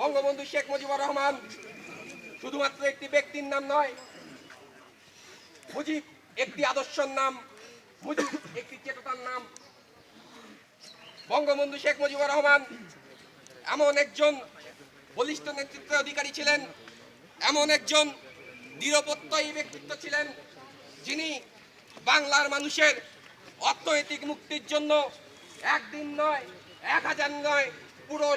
বঙ্গবন্ধু শেখ মুজিবুর রহমান শুধুমাত্র একটি ব্যক্তির নাম নয়, মুজিব একটি আদর্শের নাম, মুজিব একটি চেতনার নাম। বঙ্গবন্ধু শেখ মুজিবুর রহমান এমন একজন বলিষ্ঠ নেতৃত্বের অধিকারী ছিলেন, এমন একজন দৃঢ়প্রত্যয়ী ব্যক্তিত্ব ছিলেন, যিনি বাংলার মানুষের অর্থনৈতিক মুক্তির জন্য একদিন নয়, এক হাজার নয়, পুরো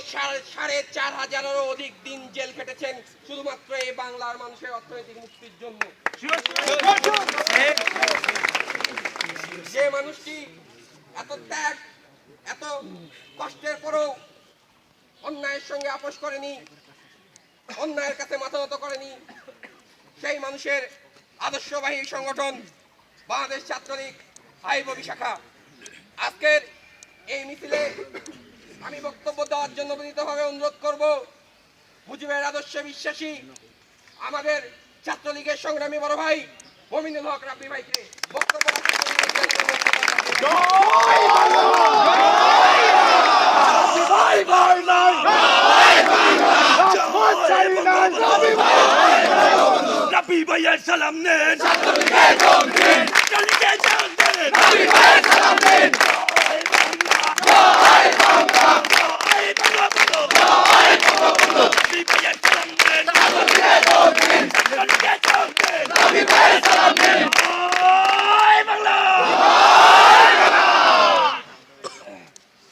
সাড়ে চার হাজারেরও অধিক দিন জেল খেটেছেন শুধুমাত্র এই বাংলার মানুষের অর্থনৈতিক মুক্তির জন্য। যে মানুষটি এত ত্যাগ, এত কষ্টের পরেও অন্যায়ের সঙ্গে আপোষ করেনি, অন্যায়ের কাছে মাথা নত করেনি, সেই মানুষের আদর্শবাহী সংগঠন বাংলাদেশ ছাত্রলীগ আইববি শাখা আজকের এই মিছিলে আমি বক্তব্য দেওয়ার জন্য বিনীতভাবে অনুরোধ করব। মুজিবের আদর্শে বিশ্বাসী আমাদের ছাত্রলীগের সংগ্রামী বড় ভাই মমিনুল হক রাব্বি ভাইকে বক্তব্য সালাম নেন চালিয়ে যান দেন রাবি ভাইয়ের সালাম নেন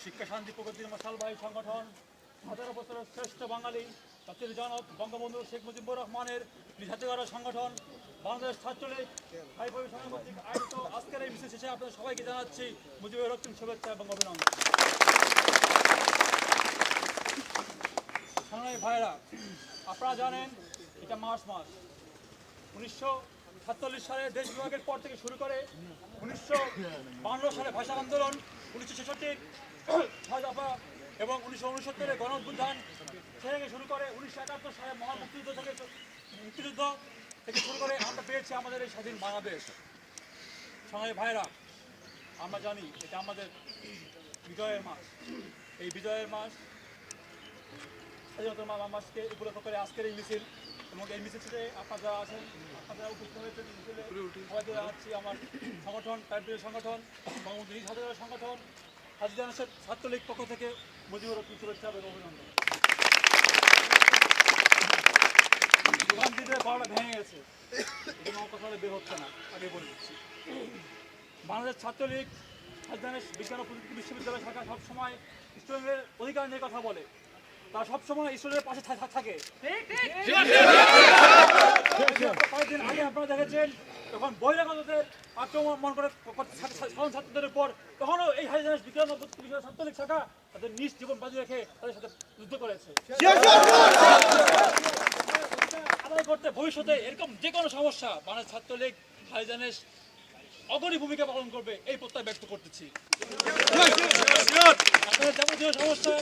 শিক্ষা শান্তি প্রগতির মশাল ভাই সংগঠন হাজারো বছরের শ্রেষ্ঠ বাঙালি জাতির জনক বঙ্গবন্ধু শেখ মুজিবুর রহমানের নিজাতিগত সংগঠন, বাংলাদেশ ছাত্রলীগ হাইপবি সংগঠিত আয়োজিত আজকের এই বিশেষ শেষে আপনাদের সবাইকে জানাচ্ছি মুজিবুর রক্তিম শুভেচ্ছা এবং অভিনন্দন। সংগ্রামী ভাইরা আপনারা জানেন এটা মার্চ মাস। উনিশশো সাতচল্লিশ সালে দেশ বিভাগের পর থেকে শুরু করে উনিশশো সালে ভাষা আন্দোলন, উনিশশো ছেষট্টির ছয় দফা এবং উনিশশো উনসত্তরের গণ সে থেকে শুরু করে উনিশশো একাত্তর সালে মহান মুক্তিযুদ্ধ থেকে মুক্তিযুদ্ধ থেকে শুরু করে আমরা পেয়েছি আমাদের এই স্বাধীন বাংলাদেশ। সঙ্গে ভাইরা, আমরা জানি এটা আমাদের বিজয়ের মাস। এই বিজয়ের মাস স্বাধীনতা মা- মাসকে উপলক্ষ করে আজকের এই মিছিল এবং এই মিছিলটিতে আপনারা যারা আছেন, আপনারা উপস্থিত হয়েছেন মিছিলে। সবাইকে জানাচ্ছি আমার সংগঠন প্যান্টের সংগঠন বঙ্গবন্ধু সংগঠন। হাজির ছাত্রলীগ পক্ষ থেকে মুজিবুর দোকান দিতে বারোটা ভেঙে গেছে। এই বের হচ্ছে না আগে বলে দিচ্ছি। বাংলাদেশ ছাত্রলীগ রাজধানী বিজ্ঞান ও প্রযুক্তি বিশ্ববিদ্যালয় শাখা সবসময় স্টুডেন্টের অধিকার নিয়ে কথা বলে। তারা সবসময় স্টুডেন্টের পাশে থাকে। কয়েকদিন আগে আপনারা দেখেছেন তখন বহিরাগতদের আক্রমণ মন করে ছাত্রদের উপর, তখনও এই হাইজানিস বিজ্ঞান ও প্রযুক্তি বিষয়ে ছাত্রলীগ শাখা তাদের নিজ জীবন বাজি রেখে তাদের সাথে যুদ্ধ করেছে। আদায় করতে ভবিষ্যতে এরকম যে কোনো সমস্যা বাংলাদেশ ছাত্রলীগ হাইজানেস অগ্রণী ভূমিকা পালন করবে এই প্রত্যয় ব্যক্ত করতেছি। আপনাদের যাবতীয় সমস্যা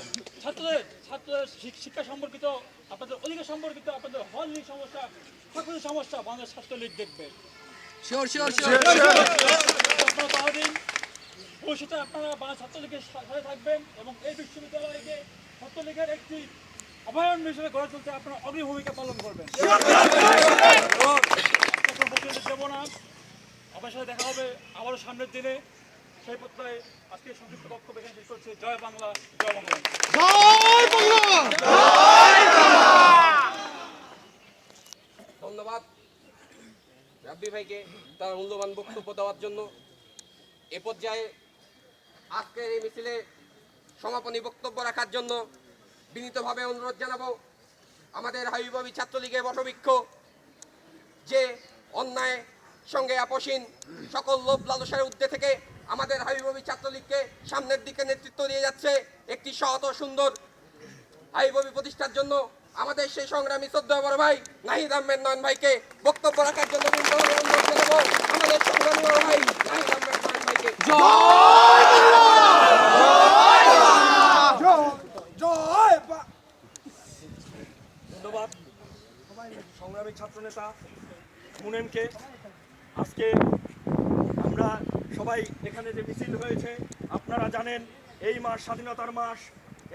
ছাত্রদের ছাত্রদের শিক্ষা সম্পর্কিত আপনাদের অধিকার সম্পর্কিত আপনাদের হল নিয়ে সমস্যা সকল সমস্যা বাংলাদেশ ছাত্রলীগ দেখবে। আপনারা তহদিন ভবিষ্যতে আপনারা বাংলা ছাত্রলীগের সাথে থাকবেন এবং এই বিশ্ববিদ্যালয়কে ছাত্রলীগের একটি অভয়ারণ্য হিসেবে গড়ে তুলতে আপনারা অগ্রী ভূমিকা পালন করবেন। দেব না আপনার সাথে দেখা হবে আবারও সামনের দিনে। সেই প্রত্যয়ে আজকে সংক্ষিপ্ত বক্তব্য এখানে শেষ করছে। জয় বাংলা। জয় বাংলা! ধন্যবাদ। রাব্বি ভাইকে তার মূল্যবান বক্তব্য দেওয়ার জন্য। এ পর্যায়ে আজকের এই মিছিলে সমাপনী বক্তব্য রাখার জন্য বিনীতভাবে অনুরোধ জানাব। আমাদের হাবিবাবী ছাত্রলীগের বটবৃক্ষ যে অন্যায় সঙ্গে আপসীন সকল লোভ লালসার ঊর্ধ্বে থেকে আমাদের হাবিবাবী ছাত্রলীগকে সামনের দিকে নেতৃত্ব দিয়ে যাচ্ছে একটি সহত সুন্দর আইববি প্রতিষ্ঠার জন্য আমাদের সেই সংগ্রামী শ্রদ্ধা বড় ভাই নাহিদ আহমেদ নয়ন ভাইকে বক্তব্য রাখার জন্য আমাদের সংগ্রামী বড় ভাই নাহিদ আহমেদ ধন্যবাদ সংগ্রামী ছাত্রনেতা মুনেমকে আজকে আমরা সবাই এখানে যে মিছিল হয়েছে, আপনারা জানেন, এই মাস স্বাধীনতার মাস,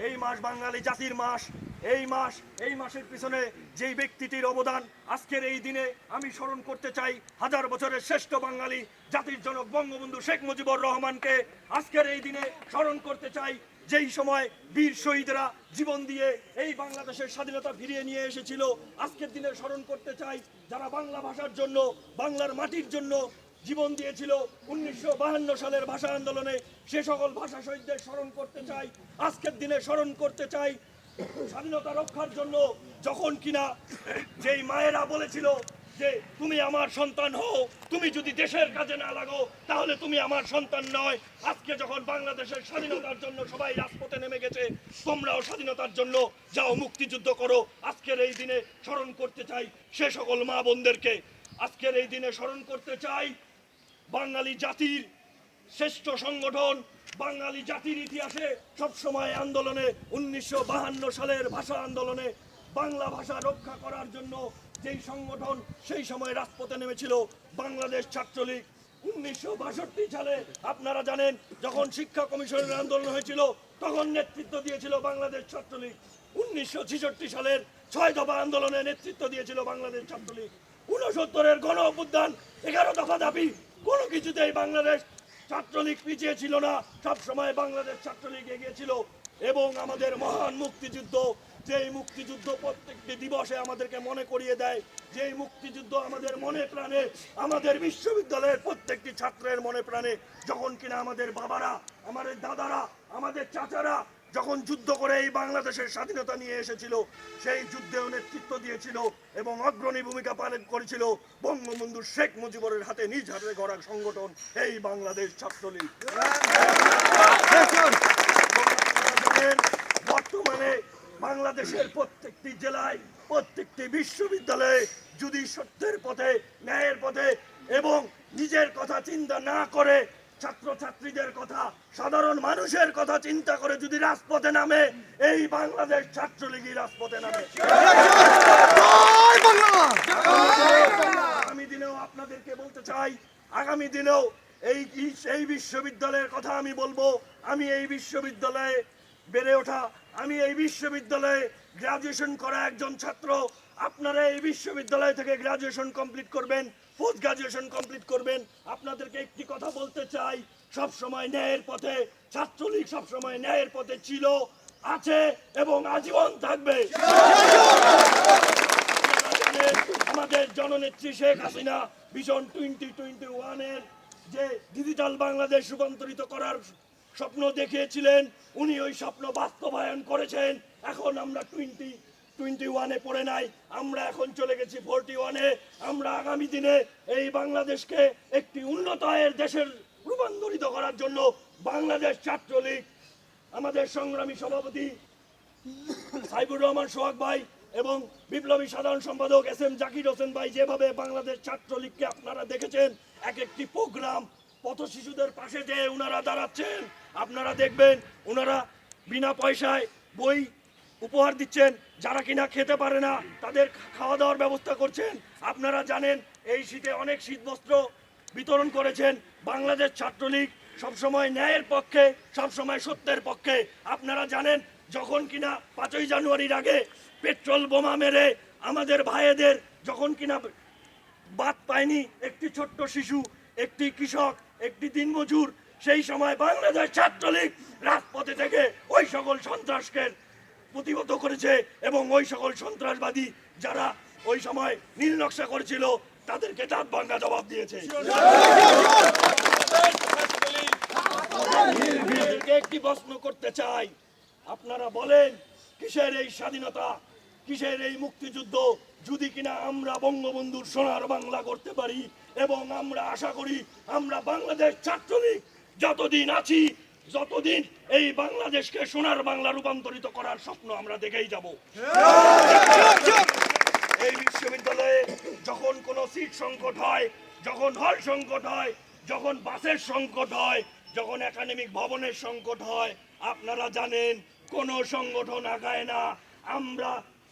এই মাস বাঙালি জাতির মাস এই মাস, এই মাসের পিছনে যেই ব্যক্তিটির অবদান আজকের এই দিনে আমি স্মরণ করতে চাই হাজার বছরের শ্রেষ্ঠ বাঙালি জাতির জনক বঙ্গবন্ধু শেখ মুজিবুর রহমানকে আজকের এই দিনে স্মরণ করতে চাই। যেই সময় বীর শহীদরা জীবন দিয়ে এই বাংলাদেশের স্বাধীনতা ফিরিয়ে নিয়ে এসেছিল, আজকের দিনে স্মরণ করতে চাই যারা বাংলা ভাষার জন্য, বাংলার মাটির জন্য জীবন দিয়েছিল। উনিশশো সালের ভাষা আন্দোলনে সে সকল ভাষা শহীদদের স্মরণ করতে চাই। আজকের দিনে স্মরণ করতে চাই স্বাধীনতা রক্ষার জন্য যখন কিনা যেই মায়েরা বলেছিল যে তুমি আমার সন্তান হও, তুমি যদি দেশের কাজে না লাগো, তাহলে তুমি আমার সন্তান নয়। আজকে যখন বাংলাদেশের স্বাধীনতার জন্য সবাই রাজপথে নেমে গেছে, তোমরাও স্বাধীনতার জন্য যাও, মুক্তিযুদ্ধ করো। আজকের এই দিনে স্মরণ করতে চাই সে সকল মা বোনদেরকে। আজকের এই দিনে স্মরণ করতে চাই বাঙালি জাতির শ্রেষ্ঠ সংগঠন বাঙালি জাতির ইতিহাসে সবসময় আন্দোলনে উনিশশো সালের ভাষা আন্দোলনে বাংলা ভাষা রক্ষা করার জন্য যেই সংগঠন, সেই সময় রাজপথে নেমেছিল বাংলাদেশ ছাত্রলীগ। উনিশশো বাষট্টি সালে আপনারা জানেন, যখন শিক্ষা কমিশনের আন্দোলন হয়েছিল, তখন নেতৃত্ব দিয়েছিল বাংলাদেশ ছাত্রলীগ। উনিশশো ছেষট্টি সালের ছয় দফা আন্দোলনে নেতৃত্ব দিয়েছিল বাংলাদেশ ছাত্রলীগ। উনসত্তরের গণ অভ্যুত্থান এগারো দফা দাবি, কোনো কিছুতেই বাংলাদেশ ছাত্রলীগ পিছিয়ে ছিল না। সবসময় বাংলাদেশ ছাত্রলীগ এগিয়ে ছিল এবং আমাদের মহান মুক্তিযুদ্ধ, যেই মুক্তিযুদ্ধ প্রত্যেকটি দিবসে আমাদেরকে মনে করিয়ে দেয়, যেই মুক্তিযুদ্ধ আমাদের মনে প্রাণে, আমাদের বিশ্ববিদ্যালয়ের প্রত্যেকটি ছাত্রের মনে প্রাণে, যখন কিনা আমাদের বাবারা, আমাদের দাদারা, আমাদের চাচারা যখন যুদ্ধ করে এই বাংলাদেশের স্বাধীনতা নিয়ে এসেছিল, সেই যুদ্ধেও নেতৃত্ব দিয়েছিল এবং অগ্রণী ভূমিকা পালন করেছিল বঙ্গবন্ধু শেখ মুজিবুরের হাতে নিজ হাতে গড়া সংগঠন এই বাংলাদেশ ছাত্রলীগ। বর্তমানে বাংলাদেশের প্রত্যেকটি জেলায়, প্রত্যেকটি বিশ্ববিদ্যালয়ে যদি সত্যের পথে, ন্যায়ের পথে এবং নিজের কথা চিন্তা না করে ছাত্রছাত্রীদের কথা, সাধারণ মানুষের কথা চিন্তা করে যদি রাজপথে নামে, এই বাংলাদেশ ছাত্রলীগই রাজপথে নামে। আগামী দিনেও আপনাদেরকে বলতে চাই, আগামী দিনেও এই এই বিশ্ববিদ্যালয়ের কথা আমি বলব। আমি এই বিশ্ববিদ্যালয়ে বেড়ে ওঠা, আমি এই বিশ্ববিদ্যালয়ে গ্রাজুয়েশন করা একজন ছাত্র। আপনারা এই বিশ্ববিদ্যালয় থেকে গ্রাজুয়েশন কমপ্লিট করবেন। পোস্ট গ্রাজুয়েশন কমপ্লিট করবেন। আপনাদেরকে একটি কথা বলতে চাই। সব সময় ন্যায়ের পথে, ছাত্রলীগ সব সময় ন্যায়ের পথে ছিল, আছে এবং আজীবন থাকবে। আমাদের জননেত্রী শেখ হাসিনা ভীষণ টোয়েন্টি টোয়েন্টি ওয়ানের যে ডিজিটাল বাংলাদেশ রূপান্তরিত করার স্বপ্ন দেখিয়েছিলেন, উনি ওই স্বপ্ন বাস্তবায়ন করেছেন। এখন আমরা টোয়েন্টি টোয়েন্টি ওয়ানে পড়ে নাই। আমরা এখন চলে গেছি ফোরটি ওয়ানে। আমরা আগামী দিনে এই বাংলাদেশকে একটি উন্নত আয়ের দেশের রূপান্তরিত করার জন্য বাংলাদেশ ছাত্রলীগ, আমাদের সংগ্রামী সভাপতি সাইবুর রহমান, সোহাগ ভাই এবং বিপ্লবী সাধারণ সম্পাদক এস এম জাকির হোসেন ভাই যেভাবে বাংলাদেশ ছাত্রলীগকে আপনারা দেখেছেন এক একটি প্রোগ্রাম, পথ শিশুদের পাশে যে ওনারা দাঁড়াচ্ছেন। আপনারা দেখবেন ওনারা বিনা পয়সায় বই উপহার দিচ্ছেন, যারা কিনা খেতে পারে না, তাদের খাওয়া দাওয়ার ব্যবস্থা করছেন। আপনারা জানেন, এই শীতে অনেক শীত বস্ত্র বিতরণ করেছেন। বাংলাদেশ ছাত্রলীগ সবসময় ন্যায়ের পক্ষে, সবসময় সত্যের পক্ষে। আপনারা জানেন, যখন কিনা পাঁচই জানুয়ারির আগে পেট্রোল বোমা মেরে আমাদের ভাইয়েদের যখন কিনা বাদ পায়নি একটি ছোট্ট শিশু, একটি কৃষক, একটি দিনমজুর, সেই সময় বাংলাদেশ ছাত্রলীগ রাজপথে থেকে ওই সকল সন্ত্রাসকে প্রতিহত করেছে এবং ওই সকল সন্ত্রাসবাদী যারা ওই সময় নীল নকশা করেছিল, তাদেরকে দাঁত ভাঙ্গা জবাব দিয়েছে। একটি প্রশ্ন করতে চাই? আপনারা বলেন, কিসের এই স্বাধীনতা? কিসের এই মুক্তিযুদ্ধ? যদি কিনা আমরা বঙ্গবন্ধুর সোনার বাংলা করতে পারি এবং আমরা আশা করি আমরা বাংলাদেশ ছাত্রলীগ যতদিন আছি যতদিন এই বাংলাদেশকে সোনার বাংলা রূপান্তরিত করার স্বপ্ন আমরা দেখেই যাব। এই বিশ্ববিদ্যালয়ে যখন কোনো সিট সংকট হয়, যখন হল সংকট হয়, যখন বাসের সংকট হয়, যখন একাডেমিক ভবনের সংকট হয়, আপনারা জানেন কোনো সংগঠন আগায় না। আমরা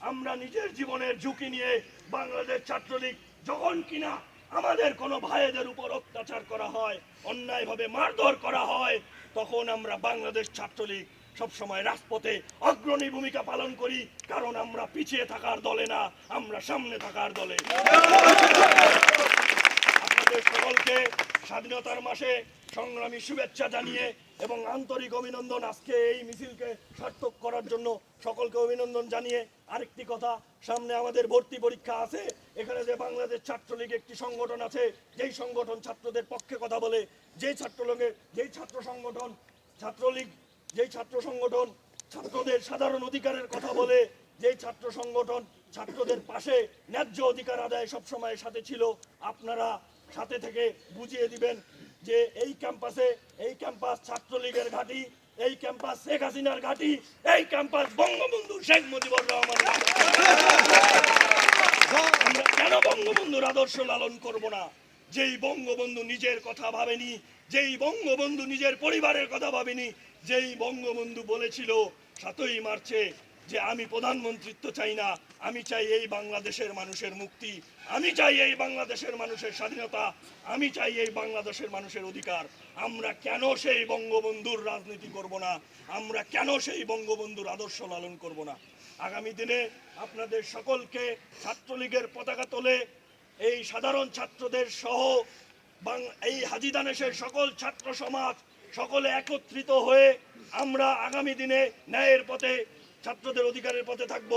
আমরা নিজের জীবনের ঝুঁকি নিয়ে বাংলাদেশ ছাত্রলীগ যখন কিনা আমাদের কোনো ভাইদের উপর অত্যাচার করা হয়, অন্যায়ভাবে মারধর করা হয়, তখন আমরা বাংলাদেশ ছাত্রলীগ সবসময় রাজপথে অগ্রণী ভূমিকা পালন করি, কারণ আমরা পিছিয়ে থাকার দলে না, আমরা সামনে থাকার দলে। আপনাদের সকলকে স্বাধীনতার মাসে সংগ্রামী শুভেচ্ছা জানিয়ে এবং আন্তরিক অভিনন্দন আজকে এই মিছিলকে সার্থক করার জন্য সকলকে অভিনন্দন জানিয়ে আরেকটি কথা, সামনে আমাদের ভর্তি পরীক্ষা আছে। এখানে যে বাংলাদেশ ছাত্রলীগ একটি সংগঠন আছে, যেই সংগঠন ছাত্রদের পক্ষে কথা বলে, যেই ছাত্রলীগের যেই ছাত্র সংগঠন, ছাত্রলীগ, যেই ছাত্র সংগঠন ছাত্রদের সাধারণ অধিকারের কথা বলে, যেই ছাত্র সংগঠন ছাত্রদের পাশে ন্যায্য অধিকার আদায় সবসময় সাথে ছিল, আপনারা সাথে থেকে বুঝিয়ে দিবেন। যে এই ক্যাম্পাসে, এই ক্যাম্পাস ছাত্রলীগের ঘাঁটি, এই ক্যাম্পাস শেখ হাসিনার ঘাঁটি, এই ক্যাম্পাস বঙ্গবন্ধু শেখ মুজিবুর রহমান আমরা কেন বঙ্গবন্ধুর আদর্শ লালন করব না? যেই বঙ্গবন্ধু নিজের কথা ভাবেনি, যেই বঙ্গবন্ধু নিজের পরিবারের কথা ভাবেনি, যেই বঙ্গবন্ধু বলেছিল সাতই মার্চে যে আমি প্রধানমন্ত্রিত্ব চাই না, আমি চাই এই বাংলাদেশের মানুষের মুক্তি, আমি চাই এই বাংলাদেশের মানুষের স্বাধীনতা, আমি চাই এই বাংলাদেশের মানুষের অধিকার। আমরা কেন সেই বঙ্গবন্ধুর রাজনীতি করব না? আমরা কেন সেই বঙ্গবন্ধুর আদর্শ লালন করব না? আগামী দিনে আপনাদের সকলকে ছাত্রলীগের পতাকা তোলে এই সাধারণ ছাত্রদের সহ এই হাজি দানেশের সকল ছাত্র সমাজ সকলে একত্রিত হয়ে আমরা আগামী দিনে ন্যায়ের পথে ছাত্রদের অধিকারের পথে থাকব।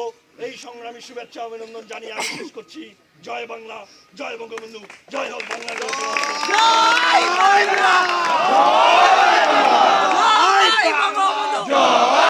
এই সংগ্রামী শুভেচ্ছা, অভিনন্দন জানিয়ে আমি শেষ করছি। জয় বাংলা, জয় বঙ্গবন্ধু, জয় হোক বাংলা